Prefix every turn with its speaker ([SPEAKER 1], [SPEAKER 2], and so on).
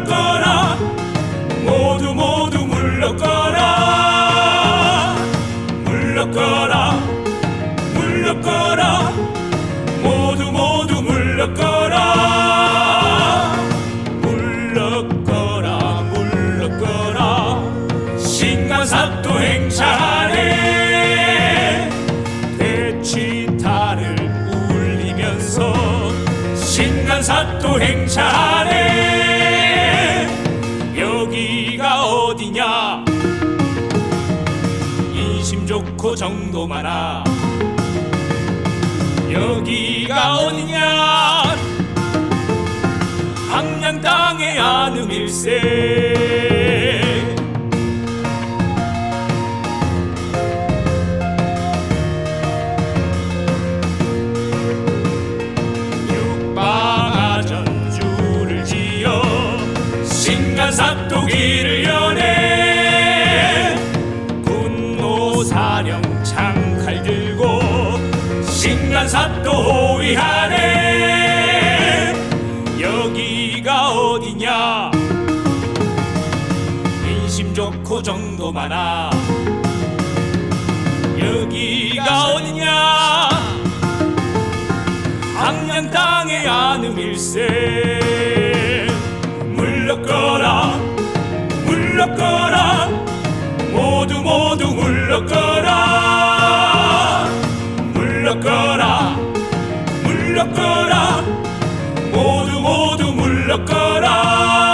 [SPEAKER 1] 물러거라. 모두 모두 물러거라. 물러거라. 물러거라. 모두 모두 물러거라. 물러거라 물러거라. 신가사도 행차하네. 대치타를 울리면서 신간사도 행차하네. 어디냐? 인심 좋고 정도 많아. 여기가 어디냐? 함양 땅의 아능일세 신간사도기를 연해 군노 사령 창칼 들고 신간사도 호위하네. 여기가 어디냐? 인심 좋고 정도 많아. 여기가 어디냐? 항양 땅의 아능일세 물러거라. 물러거라. 물러거라. 모두 모두 물러거라.